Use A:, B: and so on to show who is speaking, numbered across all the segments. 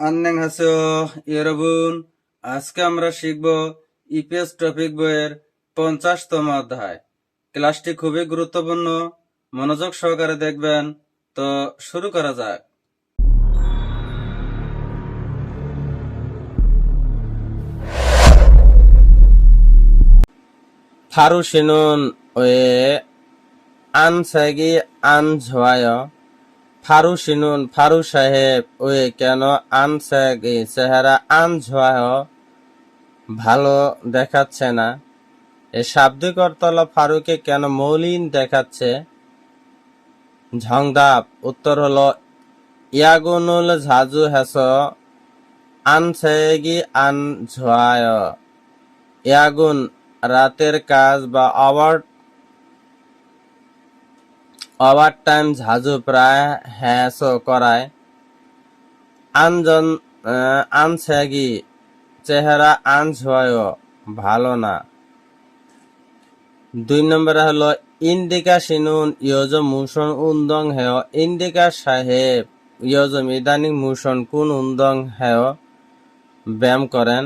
A: আন্নেং হাসো আজকে আমরা শিখব ইপিএস টপিক বইয়ের পঞ্চাশতম অধ্যায়। ক্লাসটি খুবই গুরুত্বপূর্ণ, মনোযোগ সহকারে দেখবেন। তো শুরু করা যাক।
B: ফারুসিনুন ওয়ে আনসাগি আনঝোয়ায় ফারুসিনুন ফারু সাহেব, ওয়ে কেন আনসাগি চেহারা আনঝোয়ায় ভালো দেখাচ্ছে না। এ শাব্দিক অর্থ ফারুকে কেন মৌলিন দেখাচ্ছে? ঝংদাপ উত্তর হলো, ইয়াগুনুল ঝাজু হেস আনসাগি আনঝোয়ায় ইয়াগুন, রাতের কাজ বা ওভার ওভার টাইম ঝাজু প্রায় হ্যাস করায়। আনজন আনছেগি চেহারা আনঝয় ভালো না। দুই নম্বরে হলো ইন্ডিকা সিনুন ইয়জ মুসন উন্দং হেয়। ইন্ডিকা সাহেব ইয়জ ইদানিং মুসন কোন উন্দং হেয়? ব্যায়াম করেন।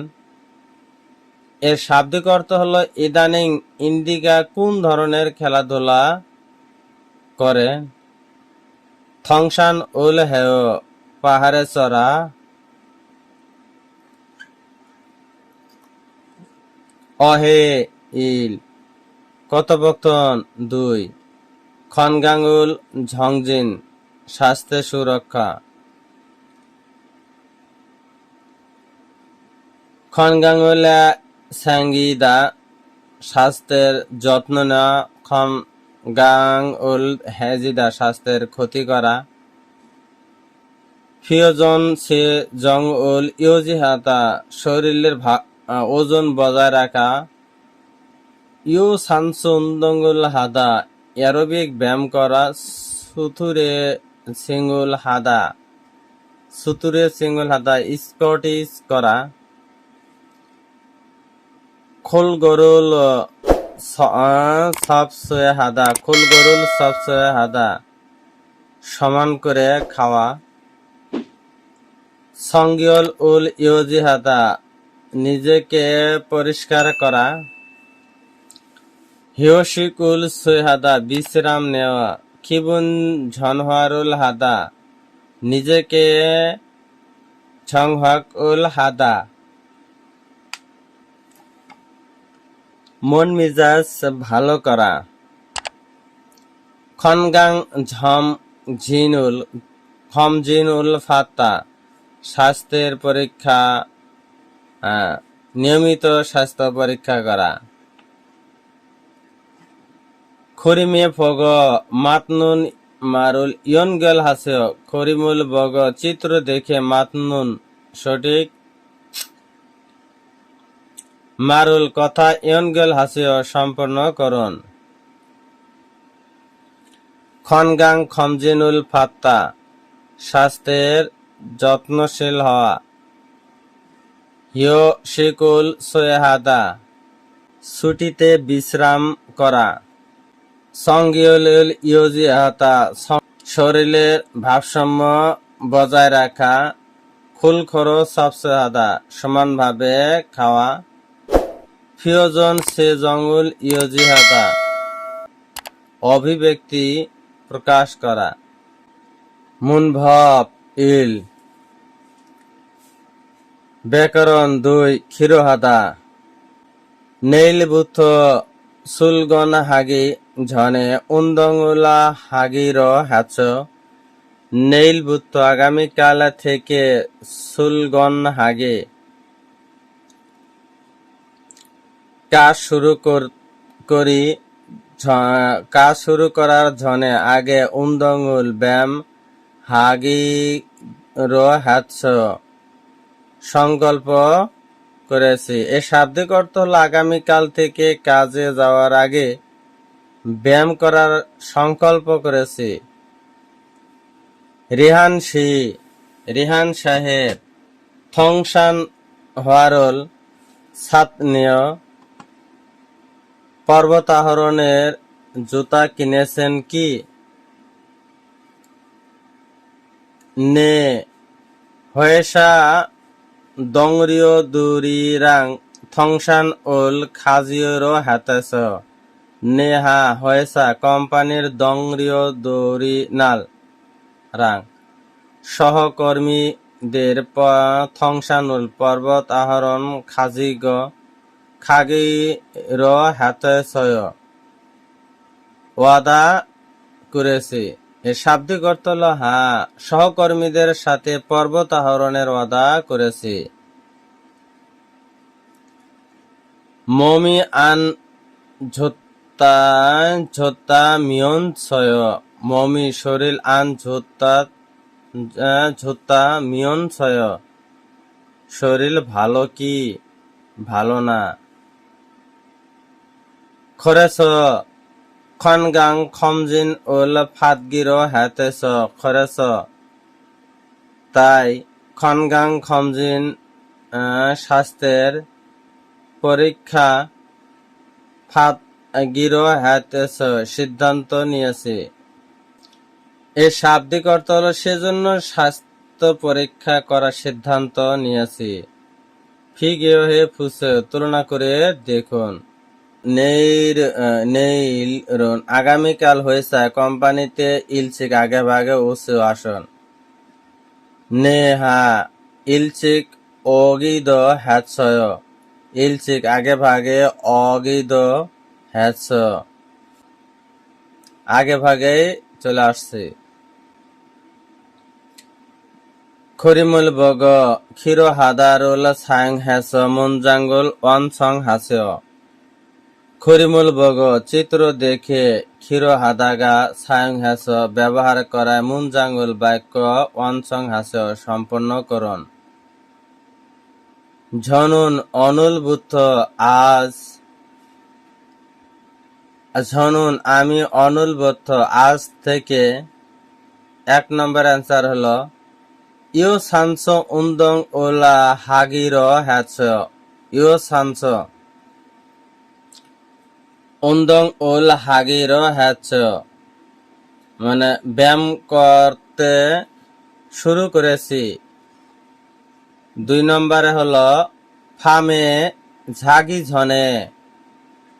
B: এর শাব্দিক অর্থ হলো, ইদানিং ইন্ডিকা কোন ধরনের খেলাধুলা করে। থংসান উল হেয় পাহাড়ে চড়া। অহে ইল, কথোপকথন দুই। খনগাঙ্গুল ঝংজিন, স্বাস্থ্য সুরক্ষা। খনগাঙ্গুলা সাঙ্গিদা স্বাস্থ্যের যত্ন নেওয়া গাং উল হেজিদা স্বাস্থ্যের ক্ষতি করা। ফিওজন সে জং উল ইউজিহাতা শরীরের ওজন বজায় রাখা। ইউ সানসুন্দঙ্গুল হাদা অ্যারোবিক ব্যায়াম করা। সুথুরে সিঙ্গুল হাদা। সুতুরে সিঙ্গুল হাদা স্কটিস করা। খোল গরুল সবসয়ে হাদা খোল গরুল সবসয়ে হাদা। সমান করে খাওয়া। সঙ্গিয়ল উল, ইউজি হাদা। নিজেকে পরিষ্কার করা। হিয়সিকুল সুহাদা বিশ্রাম নেওয়া। খিবুন ঝনহারুল হাদা। নিজেকে ছংহক উল হাদা। মন মিজাজ ভালো করা। খনগাং ঝম ঝিনুল খম জিনুল ফাত্তা, স্বাস্থ্যের পরীক্ষা নিয়মিত স্বাস্থ্য পরীক্ষা করা। খরিমে ফগ মাতনুন মারুল, ইয়নগেল হাসে খরিমুল বগ চিত্র দেখে মাতনুন সঠিক। মারুল কথা ইয়নগেল হাসিও সম্পন্ন করুন। খনগাং খমজিনুল ফাত্তা, স্বাস্থ্যের যত্নশীল হওয়া। হিয় শিকুল সোয়েহাদা, ছুটিতে বিশ্রাম করা। সঙ্গীয় ইয়োজিহাতা শরীরের ভারসাম্য বজায় রাখা। খুলখরো সবসেহাদা সমানভাবে খাওয়া। ফিওজন সে জঙ্গল ইয়োজিহাদা। অভিব্যক্তি প্রকাশ করা। মুনভব ইল। ব্যাকরণ দুই, ক্ষীরহাদা। নেইলবুথ সুলগন হাগি ঝনে উন্দংলা হাগির হ্যাচ নেইলবুথ আগামীকাল থেকে সুলগন হাগে কাজ শুরু কর- কাজ শুরু করার ঝনে আগে উন্দঙ্গুল ব্যায়াম হাগি র হ্যাচ সংকল্প করেছি। এ শাব্দিক অর্থ হল আগামীকাল থেকে কাজে যাওয়ার আগে ব্যায়াম করার সংকল্প করেছি। রিহান সি রিহান সাহেব, থংসান হোয়ারল সাতনীয় পর্বতারোহণের জুতা কিনেছেন কি? নে। হয়েসা দংরিও দুরিরাং থংসান উল খাজিওরো হাতেছ। নেহা হয়েসা কোম্পানির দংরিও দরি নাল রাং। সহকর্মীদের থংসানুল পর্বত আহরণ খাজিগ খাগির হাতে ছয়। ওয়াদা করেছি। এর শাব্দিক অর্থ হল হ্যাঁ সহকর্মীদের সাথে পর্বত আহরণের ওয়াদা করেছি। মমি আন ঝোত্তা ঝোত্তা মিয়ন ছয়। মমি শরীর আন ঝোত্তা ঝোত্তা মিয়ন ছয়। শরীর ভালো কি? ভালো না। খরেছ খনগাং খমজিন উল ফাতগির হাতেছ খরেছ তাই খনগাং খমজিন স্বাস্থ্যের পরীক্ষা ফাত গিরো হাতেছ সিদ্ধান্ত নিয়েছে এর শাব্দিক অর্থ হলো সেজন্য স্বাস্থ্য পরীক্ষা করার সিদ্ধান্ত নিয়েছি ফিগেও হে ফুসে তুলনা করে দেখুন নেইর নেইল রন আগামীকাল হয়েছে কোম্পানিতে ইলচিক আগে ভাগে উসে আসন। নেহা, ইলচিক অগিদ হ্যাৎসয়। ইলচিক আগে ভাগে অগিদ হ্যাৎস আগে ভাগে চলে আসছে। খরিমুল বগ ক্ষীর হাদারুল সাং হ্যাস মুনজাঙ্গুল ওয়ান সং হাস্য খরিমুল বগ, চিত্র দেখে ক্ষীর হাদাগা, সায়ং হ্যাস ব্যবহার করায় মুনজাঙ্গুল বাক্য ওয়ান সং হাস্য সম্পন্ন করুন। ঝনুন অনুল বুদ্ধ, আজ ঝনুন আমি অনুল বুদ্ধ, আজ থেকে এক নম্বর অ্যান্সার হলো, ইউ সানস উন্দং ওলা হাগির হ্যাচ, ইউ সানস। উন্দং ওল হাগির হ্যাচ মানে ব্যায়াম করতে শুরু করেছি দুই নম্বরে হলো ফামে ঝাগি ঝনে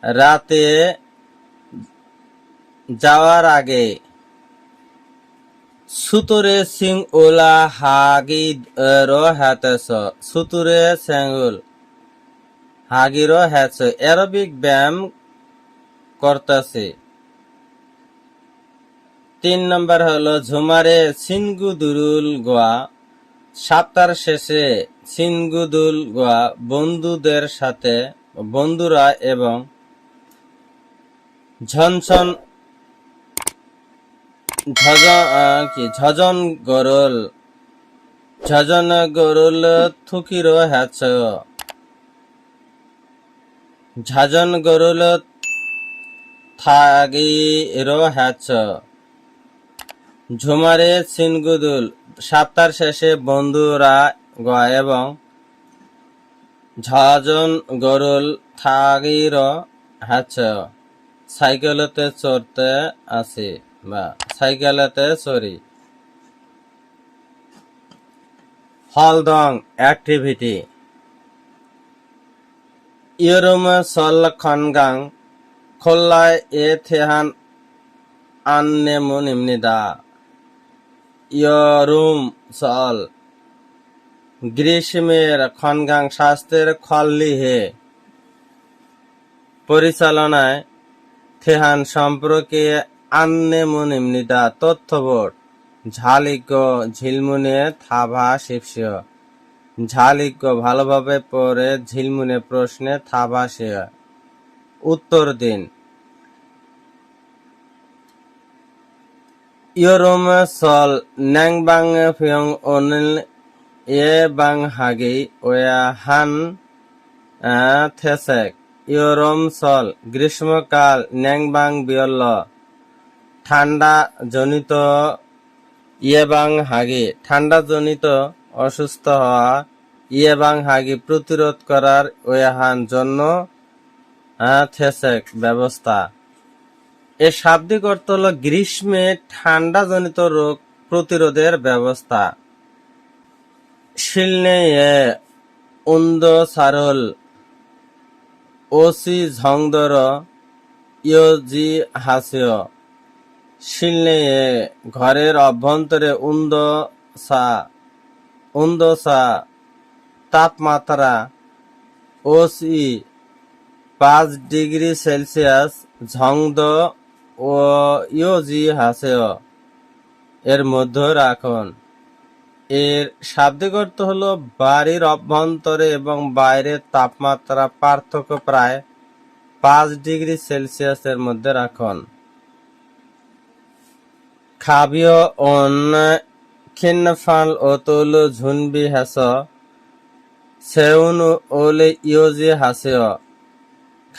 B: রাতে যাওয়ার আগে সুতুরে সিং ওলা হাগি র হ্যাতেস সুতুরে সেঙ্গুল হাগির হ্যাচ অ্যারোবিক ব্যায়াম করতেছে। তিন নম্বর হলো, ঝুমারে সিনগুদুরুল গোয়া। সপ্তাহ শেষে সিনগুদুল গোয়া বন্ধুদের সাথে, বন্ধুরা এবং ঝনঝন ঝজ কি, ঝজন গরল, ঝজন থুকির হ্যাচ ঝজন থাগির হ্যাচ ঝুমারে সিনগুদুল সপ্তাহ শেষে বন্ধুরা গয়া এবং ঝজন গরুল থাগির হ্যাচ সাইকেলতে চড়তে আসি বা সাইকেলতে চড়ি। হলদং অ্যাক্টিভিটি। ইয়রুম সল খনগাং খোল্লায় এ থেহান আন্নে মুনিমনিদা। ইয়রুম সল। গ্রীষ্মের খনগাং শাস্ত্রের খল্লি হে পরিচালনায় থেহান সম্পর্কে আন্নে মুনিমনিদা তথ্যবোর্ড। ঝালিজ্ঞ ঝিলমুনে থাভা শিবসিয়। ঝালিজ্ঞ ভালোভাবে পরে ঝিলমুনে প্রশ্নে থাভা সে উত্তর দিন। ইয়রুম সল ন্যাংবাং ফিয়ং অনিল এ বাং হাগি ওয়া হান থেসেক। ইয়রম সল গ্রীষ্মকাল ন্যাংবাং বিয়ল্ল, ঠান্ডা জনিত ইয়েবাং হাগি। ঠান্ডা জনিত অসুস্থ হওয়া ইয়েবাং হাগি প্রতিরোধ করার ওয়াহান জন্য থেসেক ব্যবস্থা। এর শাব্দিক অর্থ হল গ্রীষ্মে ঠান্ডা জনিত রোগ প্রতিরোধের ব্যবস্থা। শিলনেয়ে উন্দ সারল ওসি ঝংদর ইয়োজি হাসিও শিলনেয়ে ঘরের অভ্যন্তরে উন্দ সা উন্দসা তাপমাত্রা ওসি পাঁচ ডিগ্রি সেলসিয়াস, ঝংদ ও ইয়োজি হাসেও এর মধ্যে রাখুন। এর শাব্দিক অর্থ হলো বাড়ির অভ্যন্তরে এবং বাইরের তাপমাত্রা পার্থক্য প্রায় পাঁচ ডিগ্রি সেলসিয়াসের মধ্যে রাখুন। খাবিও অন ও তোল ঝুনবি হাস সেউন ওলে ইয়োজি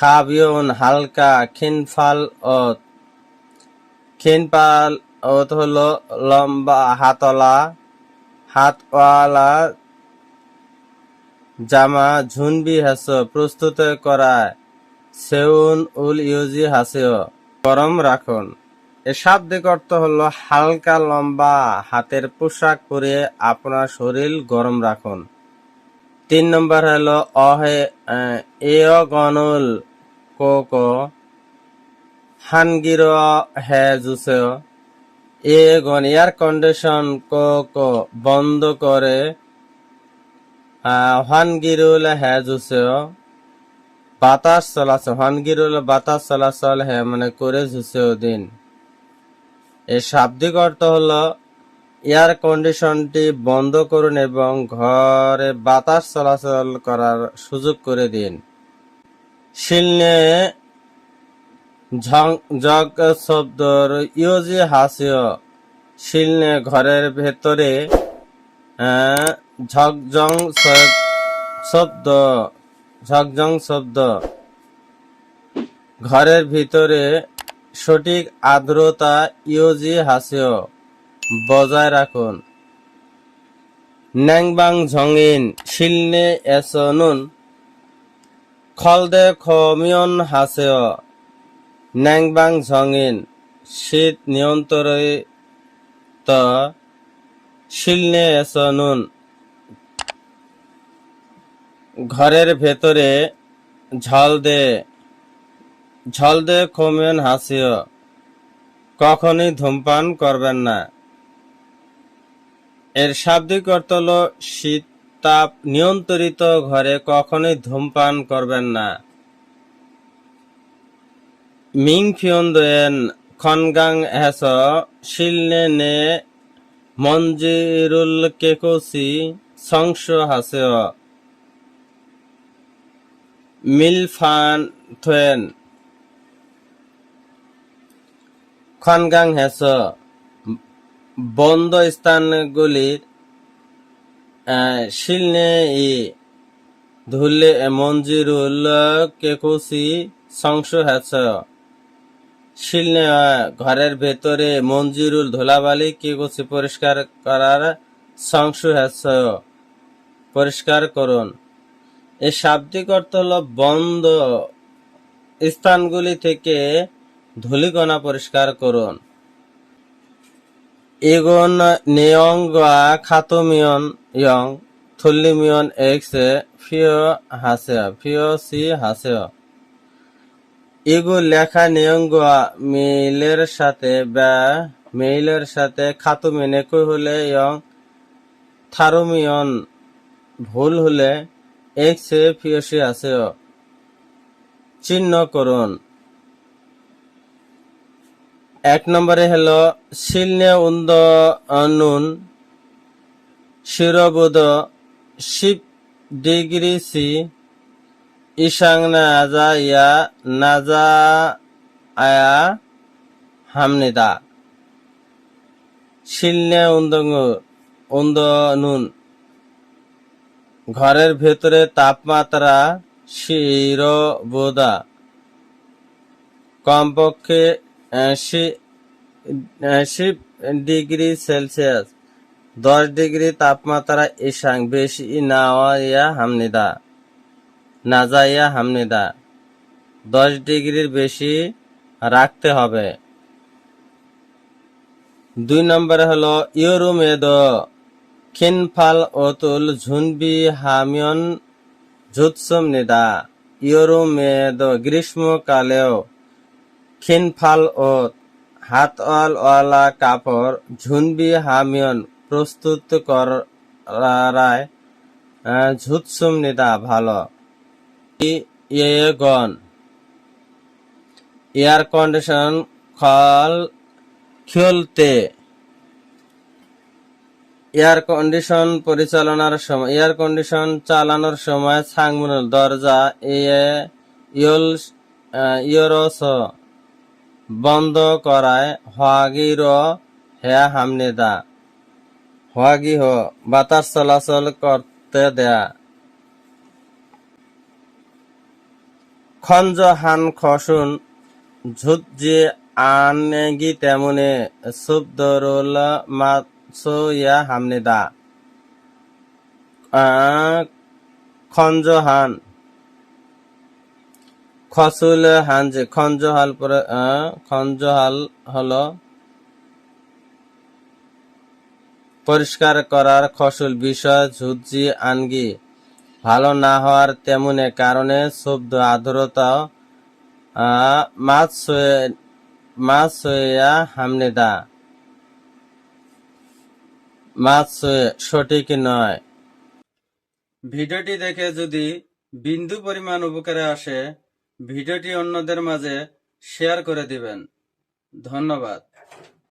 B: খাবিও অন হালকা খিনফাল ও খিনপাল অত হলো লম্বা হাতলা, হাতওয়ালা জামা ঝুনবি হাস, প্রস্তুত করায় সেউন উল ইউজি হাসেও, গরম রাখুন। এর শাব্দিক অর্থ হলো হালকা লম্বা হাতের পোশাক পরে আপনার শরীর গরম রাখুন। তিন নম্বর হলো অহে এয় গনুল কোকো হানগির হে জুসেও এ গন এয়ার কন্ডিশন কোকো বন্ধ করে হানগিরুল হে জুসেও বাতাস চলাচল হানগিরুল বাতাস চলাচল, হে মানে করে জুসেও দিন। এর শাব্দিক অর্থ হলো এয়ার কন্ডিশনটি বন্ধ করুন এবং ঘরে বাতাস চলাচল করার সুযোগ করে দিন। শিলনে ঝং- জগ শব্দর ইউজি হাসিও শিলনে ঘরের ভেতরে ঝকঝং শব্দ ঝকঝং শব্দ। ঘরের ভিতরে সঠিক আর্দ্রতা ইউজি হাসিও বজায় রাখুন। ন্যাংবাং ঝঙিন, শিলনে এসনুন খলদে খমিয়ন হাসেও ন্যাংবাং ঝঙিন, শীত নিয়ন্ত্রিত শিলনে এসনুন ঘরের ভেতরে ঝল দে ঝল দে খমিয়ন হাসিও কখনই ধূমপান করবেন না। এর শাব্দিক অর্থ হল শীত তাপ নিয়ন্ত্রিত ঘরে কখনোই ধূমপান করবেন না। মিং ফিয়ন দোয়েন খনগাং হেস শিলনে নে মঞ্জিরুল কেকোসি সংস হাসেও মিলফান থোয়েন খনগাং হেস বন্ধ স্থানগুলির শিলনে ই ধুলে মঞ্জিরুল কেকুসি সংস হ্যাছ শিলনে ঘরের ভেতরে মঞ্জিরুল ধুলাবালি কেকুসি পরিষ্কার করার সংস পরিষ্কার করুন। এই শাব্দিক অর্থ হল বন্ধ। স্থানগুলি থেকে ধুলিকণা পরিষ্কার করুন। এগোন, নেয়ং খাতমিয়ন ইয়ং থুল্লিমিয়ন এক্স এ ফিও হাসে ফিও সি হাসেয় ইগু লেখা নিয়ঙ্গুয়া মেইলের সাথে বা মেইলের সাথে খাতু মেনেকু হলে ইয়ং থারুমিয়ন ভুল হলে এক্স ফিওসি হাসেয় চিহ্ন করুন এক নম্বরে হলো শিলনে উন্দ নুন শিরবোধ শিব ডিগ্রি সি ইসাং নাজা ইয়া নাজা আয়া হামনিদা। শিলনে উন্দঙ্গ উন্দ নুন ঘরের ভেতরে তাপমাত্রা শিরবোধা কমপক্ষে শিব ডিগ্রি সেলসিয়াস। দশ ডিগ্রি তাপমাত্রা ইসাং বেশি নাওয়া ইয়া হামনিদা না যাইয়া হামনিদা। দশ ডিগ্রির বেশি রাখতে হবে। দুই নম্বরে হলো ইউরুমেদ, খিনফাল অতুল ঝুনবি হামিয়ন জুৎসম নিদা। ইয়রো মেদ গ্রীষ্মকালেও খিনফাল ও হাতওয়াল ওয়ালা কাপড় ঝুনবি হামিয়ন প্রস্তুত করায় ঝুৎসুম নিদা ভালো। ইয়েগন, এয়ার কন্ডিশন খল খুলতে। এয়ার কন্ডিশন পরিচালনার সময়, এয়ার কন্ডিশন চালানোর সময় সাংমুনুল দরজা ইয়ে ইয়রস বন্ধ করায় হাগির হে হামনেদা। হাগি হ বাতাস চলাচল করতে দেয়া। খঞ্জ হান খসুন ঝুৎজি আনেগি তেমনে সুবদরুল মাসুয়া হামনেদা খঞ্জ হান। খসুল হানজে খঞ্জহাল পরে আহ, খঞ্জহাল হলো পরিষ্কার করার খসুল বিষয় ঝুঁজি আনগি ভালো না হওয়ার তেমনি কারণে শব্দ আর্দ্রতা আহ, মাছ সয়ে- মাছ সইয়া হামনেদা। মাছ সয়ে- সঠিক নয়।
A: ভিডিওটি দেখে যদি বিন্দু পরিমাণ উপকারে আসে ভিডিওটি অন্যদের মাঝে শেয়ার করে দিবেন। ধন্যবাদ।